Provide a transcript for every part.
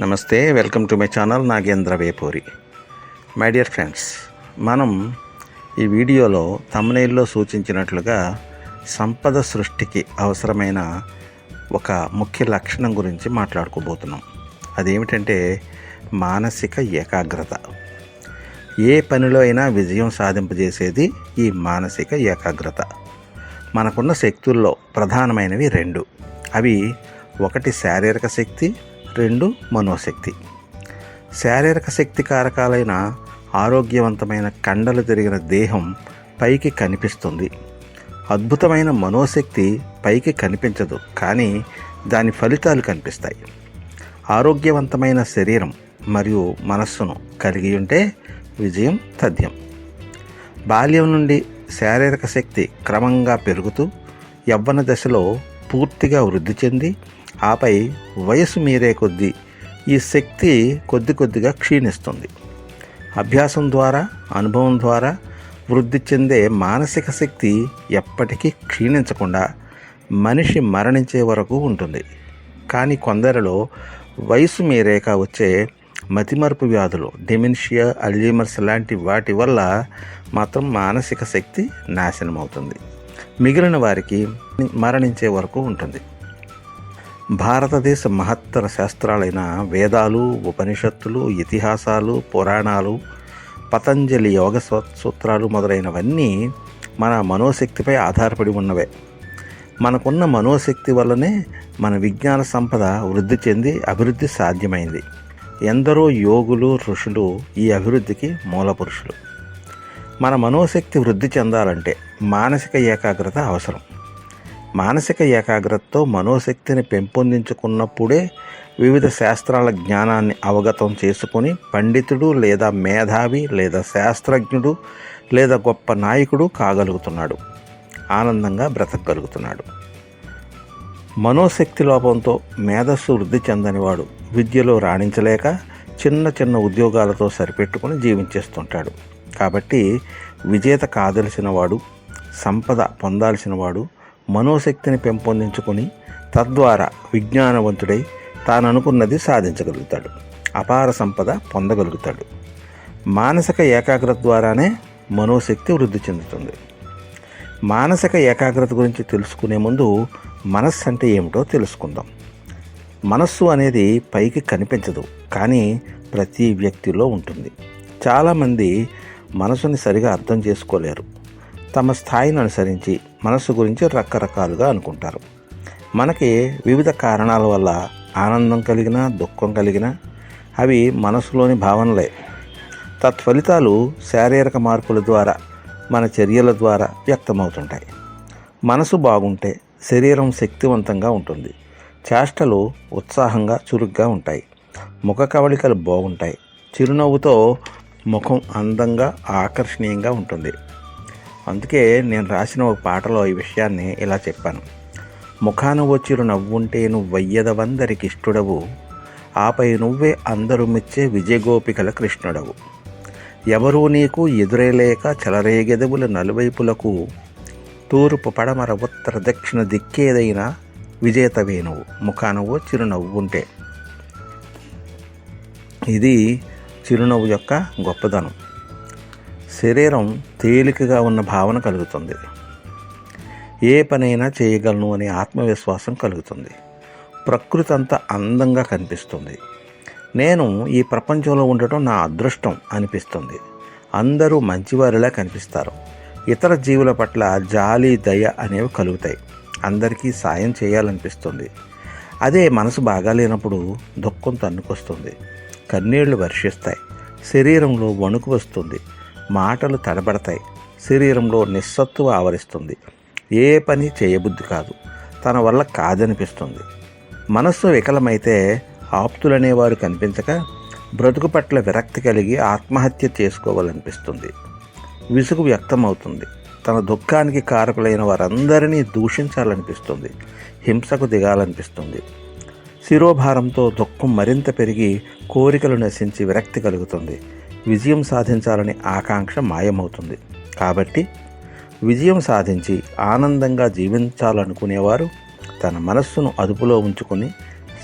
నమస్తే welcome to my channel Nagendra Vepuri. My dear friends మనం ఈ వీడియోలో తమ్నైల్లో సూచించినట్లుగా సంపద సృష్టికి అవసరమైన ఒక ముఖ్య లక్షణం గురించి మాట్లాడుకోబోతున్నాం. అదేమిటంటే మానసిక ఏకాగ్రత. ఏ పనిలో అయినా విజయం సాధింపజేసేది ఈ మానసిక ఏకాగ్రత. మనకున్న శక్తుల్లో ప్రధానమైనవి రెండు. అవి ఒకటి శారీరక శక్తి రెండు మనోశక్తి. శారీరక శక్తి కారకాలైన ఆరోగ్యవంతమైన కండలు తిరిగిన దేహం పైకి కనిపిస్తుంది. అద్భుతమైన మనోశక్తి పైకి కనిపించదు కానీ దాని ఫలితాలు కనిపిస్తాయి. ఆరోగ్యవంతమైన శరీరం మరియు మనస్సును కలిగి ఉంటే విజయం తథ్యం. బాల్యం నుండి శారీరక శక్తి క్రమంగా పెరుగుతూ యవ్వన దశలో పూర్తిగా వృద్ధి చెంది ఆపై వయసు మీరే కొద్దీ ఈ శక్తి కొద్ది కొద్దిగా క్షీణిస్తుంది. అభ్యాసం ద్వారా అనుభవం ద్వారా వృద్ధి చెందే మానసిక శక్తి ఎప్పటికీ క్షీణించకుండా మనిషి మరణించే వరకు ఉంటుంది. కానీ కొందరిలో వయసు మీరేక వచ్చే మతిమరుపు వ్యాధులు డెమెన్షియా అల్జీమర్స్ లాంటి వాటి వల్ల మాత్రం మానసిక శక్తి నాశనం అవుతుంది మిగిలిన వారికి మరణించే వరకు ఉంటుంది. భారతదేశ మహత్తర శాస్త్రాలైన వేదాలు ఉపనిషత్తులు ఇతిహాసాలు పురాణాలు పతంజలి యోగ సూత్రాలు మొదలైనవన్నీ మన మనోశక్తిపై ఆధారపడి ఉన్నవే. మనకున్న మనోశక్తి వల్లనే మన విజ్ఞాన సంపద వృద్ధి చెంది అభివృద్ధి సాధ్యమైంది. ఎందరో యోగులు ఋషులు ఈ అభివృద్ధికి మూలపురుషులు. మన మనోశక్తి వృద్ధి చెందాలంటే మానసిక ఏకాగ్రత అవసరం. మానసిక ఏకాగ్రతతో మనోశక్తిని పెంపొందించుకున్నప్పుడే వివిధ శాస్త్రాల జ్ఞానాన్ని అవగతం చేసుకొని పండితుడు లేదా మేధావి లేదా శాస్త్రజ్ఞుడు లేదా గొప్ప నాయకుడు కాగలుగుతున్నాడు. ఆనందంగా బ్రతకగలుగుతున్నాడు. మనోశక్తి లోపంతో మేధస్సు వృద్ధి చెందనివాడు విద్యలో రాణించలేక చిన్న చిన్న ఉద్యోగాలతో సరిపెట్టుకుని జీవించేస్తుంటాడు. కాబట్టి విజేత కాదలసిన వాడు సంపద పొందాల్సిన వాడు మనోశక్తిని పెంపొందించుకొని తద్వారా విజ్ఞానవంతుడై తాను అనుకున్నది సాధించగలుగుతాడు. అపార సంపద పొందగలుగుతాడు. మానసిక ఏకాగ్రత ద్వారానే మనోశక్తి వృద్ధి చెందుతుంది. మానసిక ఏకాగ్రత గురించి తెలుసుకునే ముందు మనస్సు అంటే ఏమిటో తెలుసుకుందాం. మనస్సు అనేది పైకి కనిపించదు కానీ ప్రతి వ్యక్తిలో ఉంటుంది. చాలామంది మనసుని సరిగా అర్థం చేసుకోలేరు. తమ స్థాయిని అనుసరించి మనస్సు గురించి రకరకాలుగా అనుకుంటారు. మనకి వివిధ కారణాల వల్ల ఆనందం కలిగిన దుఃఖం కలిగిన అవి మనసులోని భావనలే. తత్ఫలితాలు శారీరక మార్పుల ద్వారా మన చర్యల ద్వారా వ్యక్తమవుతుంటాయి. మనసు బాగుంటే శరీరం శక్తివంతంగా ఉంటుంది. చేష్టలు ఉత్సాహంగా చురుగ్గా ఉంటాయి. ముఖ కవళికలు బాగుంటాయి. చిరునవ్వుతో ముఖం అందంగా ఆకర్షణీయంగా ఉంటుంది. అందుకే నేను రాసిన ఒక పాటలో ఈ విషయాన్ని ఇలా చెప్పాను. ముఖాన వచ్చిరు నవ్వుంటే నువ్వు వయ్యదవందరికి ఇష్టడవు. ఆపై నువ్వే అందరు మెచ్చే విజయగోపికల కృష్ణుడవు. ఎవరూ నీకు ఎదురేలేక చెలరేగెదవుల నలువైపులకు తూర్పు పడమర ఉత్తర దక్షిణ దిక్కేదైనా విజేతవే నువ్వు ముఖానవ్వు చిరునవ్వు ఉంటే ఇది చిరునవ్వు యొక్క గొప్పదనం. శరీరం తేలికగా ఉన్న భావన కలుగుతుంది. ఏ పనైనా చేయగలను అనే ఆత్మవిశ్వాసం కలుగుతుంది. ప్రకృతి అంతా అందంగా కనిపిస్తుంది. నేను ఈ ప్రపంచంలో ఉండటం నా అదృష్టం అనిపిస్తుంది. అందరూ మంచివారిలా కనిపిస్తారు. ఇతర జీవుల పట్ల జాలి దయ అనేవి కలుగుతాయి. అందరికీ సాయం చేయాలనిపిస్తుంది. అదే మనసు బాగాలేనప్పుడు దుఃఖం తన్నుకొస్తుంది. కన్నీళ్ళు వర్షిస్తాయి. శరీరంలో వణుకు వస్తుంది. మాటలు తడబడతాయి. శరీరంలో నిస్సత్తువ ఆవరిస్తుంది. ఏ పని చేయబుద్ధి కాదు. తన వల్ల కాదనిపిస్తుంది. మనస్సు వికలమైతే ఆప్తులనేవారు కనిపించక బ్రతుకు పట్ల విరక్తి కలిగి ఆత్మహత్య చేసుకోవాలనిపిస్తుంది. విసుగు వ్యక్తమవుతుంది. తన దుఃఖానికి కారకులైన వారందరినీ దూషించాలనిపిస్తుంది. హింసకు దిగాలనిపిస్తుంది. శిరోభారంతో దుఃఖం మరింత పెరిగి కోరికలు నశించి విరక్తి కలుగుతుంది. విజయం సాధించాలని ఆకాంక్ష మాయమవుతుంది. కాబట్టి విజయం సాధించి ఆనందంగా జీవించాలనుకునేవారు తన మనస్సును అదుపులో ఉంచుకొని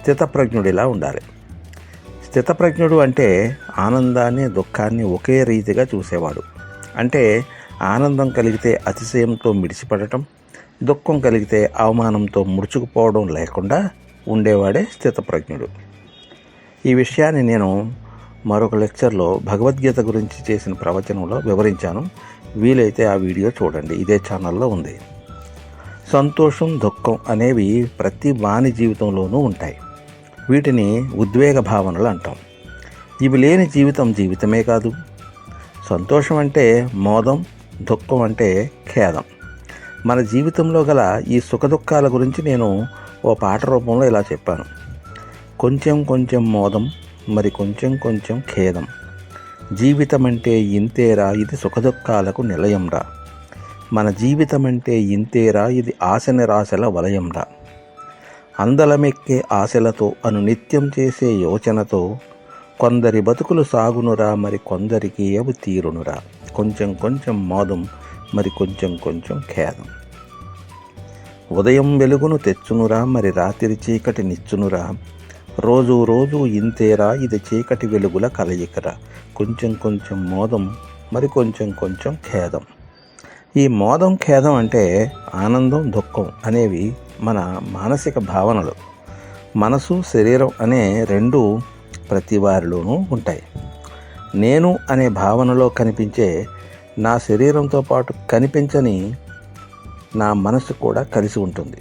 స్థితప్రజ్ఞుడిలా ఉండాలి. స్థితప్రజ్ఞుడు అంటే ఆనందాన్ని దుఃఖాన్ని ఒకే రీతిగా చూసేవాడు. అంటే ఆనందం కలిగితే అతిశయంతో మిడిసిపడటం దుఃఖం కలిగితే అవమానంతో ముడుచుకుపోవడం లేకుండా ఉండేవాడే స్థితప్రజ్ఞుడు. ఈ విషయాన్ని నేను మరొక లెక్చర్లో భగవద్గీత గురించి చేసిన ప్రవచనంలో వివరించాను. వీలైతే ఆ వీడియో చూడండి. ఇదే ఛానల్లో ఉంది. సంతోషం దుఃఖం అనేవి ప్రతి వాణి జీవితంలోనూ ఉంటాయి. వీటిని ఉద్వేగ భావనలు అంటాం. ఇవి లేని జీవితం జీవితమే కాదు. సంతోషం అంటే మోదం దుఃఖం అంటే ఖేదం. మన జీవితంలో గల ఈ సుఖదుఖాల గురించి నేను ఓ పాట రూపంలో ఇలా చెప్పాను. కొంచెం కొంచెం మోదం మరి కొంచెం కొంచెం ఖేదం. జీవితం అంటే ఇంతేరా ఇది సుఖదుఖాలకు నిలయంరా. మన జీవితం అంటే ఇంతేరా ఇది ఆశ నిరాశల వలయంరా. అందలమెక్కే ఆశలతో అను నిత్యం చేసే యోచనతో కొందరి బతుకులు సాగునురా మరి కొందరికి అవి తీరునురా. కొంచెం కొంచెం మోదం మరి కొంచెం కొంచెం ఖేదం. ఉదయం వెలుగును తెచ్చునురా మరి రాత్రి చీకటి నిచ్చునురా. రోజు రోజు ఇంతేరా ఇది చీకటి వెలుగుల కలయికరా. కొంచెం కొంచెం మోదం మరి కొంచెం కొంచెం ఖేదం. ఈ మోదం ఖేదం అంటే ఆనందం దుఃఖం అనేవి మన మానసిక భావనలు. మనసు శరీరం అనే రెండు ప్రతి వారిలోనూ ఉంటాయి. నేను అనే భావనలో కనిపించే నా శరీరంతో పాటు కనిపించని నా మనసు కూడా కలిసి ఉంటుంది.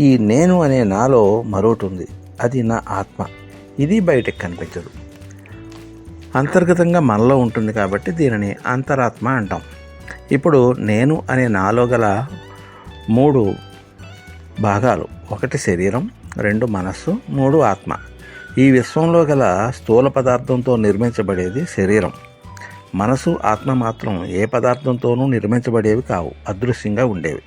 ఈ నేను అనే నాలో మరొకటి ఉంది. అది నా ఆత్మ. ఇది బయటకు కనిపించదు. అంతర్గతంగా మనలో ఉంటుంది కాబట్టి దీనిని అంతరాత్మ అంటాం. ఇప్పుడు నేను అనే నాలో గల మూడు భాగాలు. ఒకటి శరీరం రెండు మనస్సు మూడు ఆత్మ. ఈ విశ్వంలో గల స్థూల పదార్థంతో నిర్మించబడేది శరీరం. మనసు ఆత్మ మాత్రం ఏ పదార్థంతోనూ నిర్మించబడేవి కావు. అదృశ్యంగా ఉండేవి.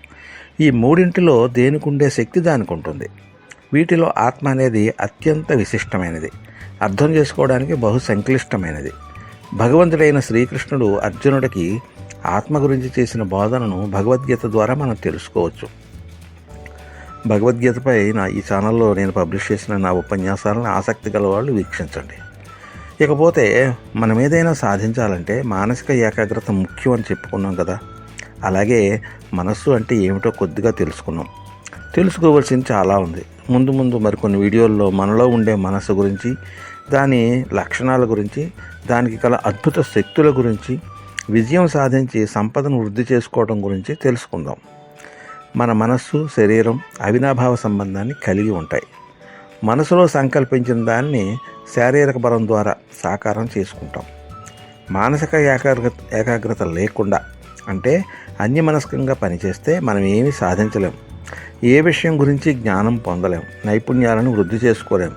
ఈ మూడింటిలో దేనికి ఉండే శక్తి దానికి ఉంటుంది వీటిలో ఆత్మ అనేది అత్యంత విశిష్టమైనది. అర్థం చేసుకోవడానికి బహు సంక్లిష్టమైనది. భగవంతుడైన శ్రీకృష్ణుడు అర్జునుడికి ఆత్మ గురించి చేసిన బోధనను భగవద్గీత ద్వారా మనం తెలుసుకోవచ్చు. భగవద్గీతపై నా ఈ ఛానల్లో నేను పబ్లిష్ చేసిన నా ఉపన్యాసాలను ఆసక్తి గల వాళ్ళు వీక్షించండి. ఇకపోతే మనం ఏదైనా సాధించాలంటే మానసిక ఏకాగ్రత ముఖ్యం అని చెప్పుకున్నాం కదా. అలాగే మనస్సు అంటే ఏమిటో కొద్దిగా తెలుసుకున్నాం. తెలుసుకోవాల్సింది చాలా ఉంది. ముందు ముందు మరికొన్ని వీడియోల్లో మనలో ఉండే మనస్సు గురించి దాని లక్షణాల గురించి దానికి గల అద్భుత శక్తుల గురించి విజయం సాధించి సంపదను వృద్ధి చేసుకోవడం గురించి తెలుసుకుందాం. మన మనస్సు శరీరం అవినాభావ సంబంధాన్ని కలిగి ఉంటాయి. మనసులో సంకల్పించిన దాన్ని శారీరక బలం ద్వారా సాకారం చేసుకుంటాం. మానసిక ఏకాగ్రత ఏకాగ్రత లేకుండా అంటే అన్యమనస్కంగా పనిచేస్తే మనం ఏమీ సాధించలేం. ఏ విషయం గురించి జ్ఞానం పొందలేం. నైపుణ్యాలను వృద్ధి చేసుకోలేం.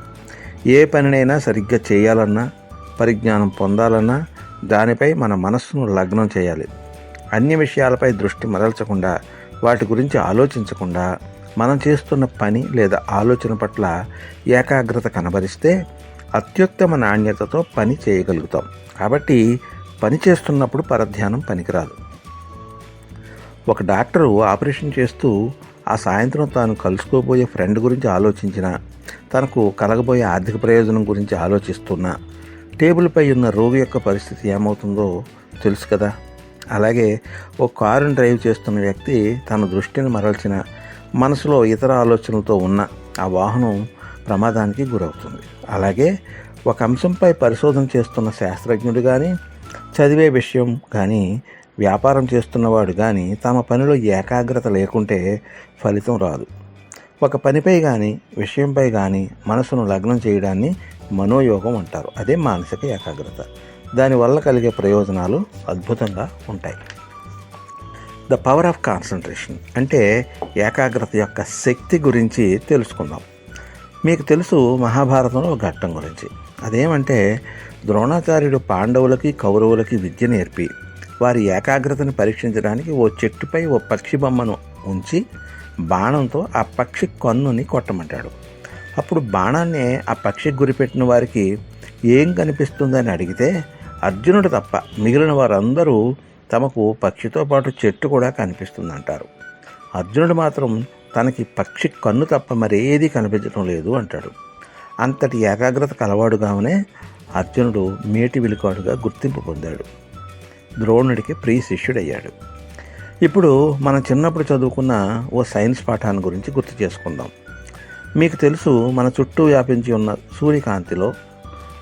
ఏ పనినైనా సరిగ్గా చేయాలన్నా పరిజ్ఞానం పొందాలన్నా దానిపై మన మనస్సును లగ్నం చేయాలి. అన్ని విషయాలపై దృష్టి మరల్చకుండా వాటి గురించి ఆలోచించకుండా మనం చేస్తున్న పని లేదా ఆలోచన పట్ల ఏకాగ్రత కనబరిస్తే అత్యుత్తమ నాణ్యతతో పని చేయగలుగుతాం. కాబట్టి పని చేస్తున్నప్పుడు పరధ్యానం పనికిరాదు. ఒక డాక్టరు ఆపరేషన్ చేస్తూ ఆ సాయంత్రం తాను కలుసుకోబోయే ఫ్రెండ్ గురించి ఆలోచించిన తనకు కలగబోయే ఆర్థిక ప్రయోజనం గురించి ఆలోచిస్తున్నా. టేబుల్పై ఉన్న రోగి యొక్క పరిస్థితి ఏమవుతుందో తెలుసు కదా. అలాగే ఓ కారుని డ్రైవ్ చేస్తున్న వ్యక్తి తన దృష్టిని మరల్చిన మనసులో ఇతర ఆలోచనలతో ఉన్న ఆ వాహనం ప్రమాదానికి గురవుతుంది. అలాగే ఒక అంశంపై పరిశోధన చేస్తున్న శాస్త్రజ్ఞుడు కానీ చదివే విషయం కానీ వ్యాపారం చేస్తున్నవాడు కానీ తమ పనిలో ఏకాగ్రత లేకుంటే ఫలితం రాదు. ఒక పనిపై కానీ విషయంపై కానీ మనసును లగ్నం చేయడాన్ని మనోయోగం అంటారు. అదే మానసిక ఏకాగ్రత. దానివల్ల కలిగే ప్రయోజనాలు అద్భుతంగా ఉంటాయి. ద పవర్ ఆఫ్ కాన్సన్ట్రేషన్ అంటే ఏకాగ్రత యొక్క శక్తి గురించి తెలుసుకుందాం. మీకు తెలుసు మహాభారతంలో ఒక ఘట్టం గురించి. అదేమంటే ద్రోణాచార్యుడు పాండవులకి కౌరవులకి విద్య నేర్పి వారి ఏకాగ్రతను పరీక్షించడానికి ఓ చెట్టుపై ఓ పక్షి బొమ్మను ఉంచి బాణంతో ఆ పక్షి కన్నుని కొట్టమంటాడు. అప్పుడు బాణాన్ని ఆ పక్షికి గురిపెట్టిన వారికి ఏం కనిపిస్తుందని అడిగితే అర్జునుడు తప్ప మిగిలిన వారందరూ తమకు పక్షితో పాటు చెట్టు కూడా కనిపిస్తుందంటారు. అర్జునుడు మాత్రం తనకి పక్షి కన్ను తప్ప మరేది కనిపించడం లేదు అంటాడు. అంతటి ఏకాగ్రత కలవాడుగానే అర్జునుడు మేటి విలుకాడుగా గుర్తింపు పొందాడు. ద్రోణుడికి ప్రియ శిష్యుడయ్యాడు ఇప్పుడు మనం చిన్నప్పుడు చదువుకున్న ఓ సైన్స్ పాఠాన్ని గురించి గుర్తు చేసుకుందాం. మీకు తెలుసు మన చుట్టూ వ్యాపించి ఉన్న సూర్యకాంతిలో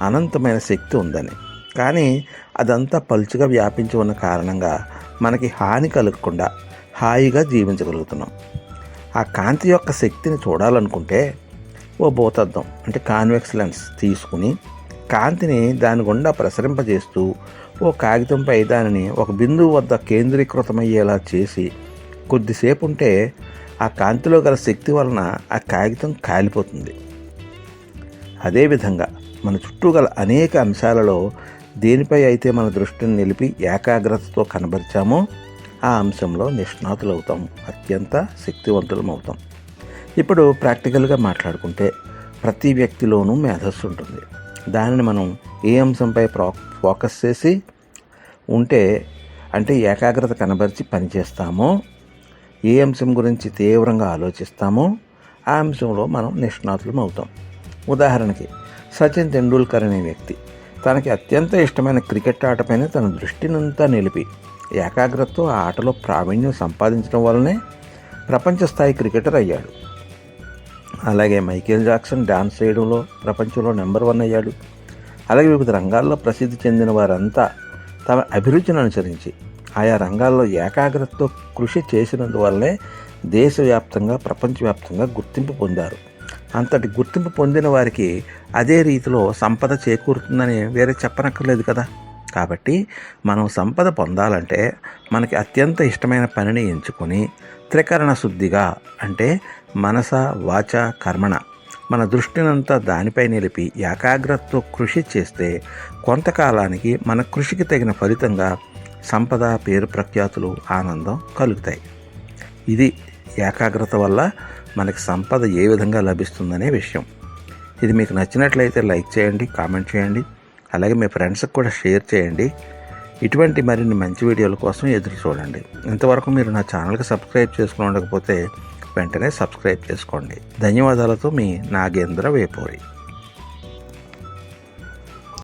అనంతమైన శక్తి ఉందని. కానీ అదంతా పలుచుగా వ్యాపించి ఉన్న కారణంగా మనకి హాని కలగకుండా హాయిగా జీవించగలుగుతున్నాం. ఆ కాంతి యొక్క శక్తిని చూడాలనుకుంటే ఓ భూతద్దం అంటే కాన్వెక్స్ లెన్స్ తీసుకుని కాంతిని దాని గుండా ప్రసరింపజేస్తూ ఓ కాగితంపై దానిని ఒక బిందువు వద్ద కేంద్రీకృతమయ్యేలా చేసి కొద్దిసేపు ఉంటే ఆ కాంతిలో గల శక్తి వలన ఆ కాగితం కాలిపోతుంది. అదేవిధంగా మన చుట్టూ గల అనేక అంశాలలో దేనిపై అయితే మన దృష్టిని నిలిపి ఏకాగ్రతతో కనబరిచామో ఆ అంశంలో నిష్ణాతులవుతాం అత్యంత శక్తివంతులం అవుతాం ఇప్పుడు ప్రాక్టికల్గా మాట్లాడుకుంటే ప్రతి వ్యక్తిలోనూ మేధస్సు ఉంటుంది. దానిని మనం ఏ అంశంపై ప్రో ఫోకస్ చేసి ఉంటే అంటే ఏకాగ్రత కనబరిచి పనిచేస్తామో ఏ అంశం గురించి తీవ్రంగా ఆలోచిస్తామో ఆ అంశంలో మనం నిష్ణాతులం అవుతాం. ఉదాహరణకి సచిన్ తెండూల్కర్ అనే వ్యక్తి తనకి అత్యంత ఇష్టమైన క్రికెట్ ఆటపైన తన దృష్టినంతా నిలిపి ఏకాగ్రతతో ఆ ఆటలో ప్రావీణ్యం సంపాదించడం వల్లనే ప్రపంచ స్థాయి క్రికెటర్ అయ్యాడు. అలాగే మైకేల్ జాక్సన్ డాన్స్ చేయడంలో ప్రపంచంలో నెంబర్ వన్ అయ్యాడు. అలాగే వివిధ రంగాల్లో ప్రసిద్ధి చెందిన వారంతా తమ అభిరుచిని అనుసరించి ఆయా రంగాల్లో ఏకాగ్రతతో కృషి చేసినందువల్లనే దేశవ్యాప్తంగా ప్రపంచవ్యాప్తంగా గుర్తింపు పొందారు. అంతటి గుర్తింపు పొందిన వారికి అదే రీతిలో సంపద చేకూరుతుందని వేరే చెప్పనక్కర్లేదు కదా. కాబట్టి మనం సంపద పొందాలంటే మనకి అత్యంత ఇష్టమైన పనిని ఎంచుకొని త్రికరణ శుద్ధిగా అంటే మనస వాచ కర్మణ. మన దృష్టినంతా దానిపై నిలిపి ఏకాగ్రతతో కృషి చేస్తే కొంతకాలానికి మన కృషికి తగిన ఫలితంగా సంపద పేరు ప్రఖ్యాతులు ఆనందం కలుగుతాయి. ఇది ఏకాగ్రత వల్ల మనకి సంపద ఏ విధంగా లభిస్తుందనే విషయం. ఇది మీకు నచ్చినట్లయితే లైక్ చేయండి కామెంట్ చేయండి అలాగే మీ ఫ్రెండ్స్కి కూడా షేర్ చేయండి. ఇటువంటి మరిన్ని మంచి వీడియోల కోసం ఎదురు చూడండి. ఇంతవరకు మీరు నా ఛానల్కి సబ్స్క్రైబ్ చేసుకుని ఉండకపోతే వెంటనే సబ్స్క్రైబ్ చేసుకోండి. ధన్యవాదాలతో మీ నాగేంద్ర వేపూరి.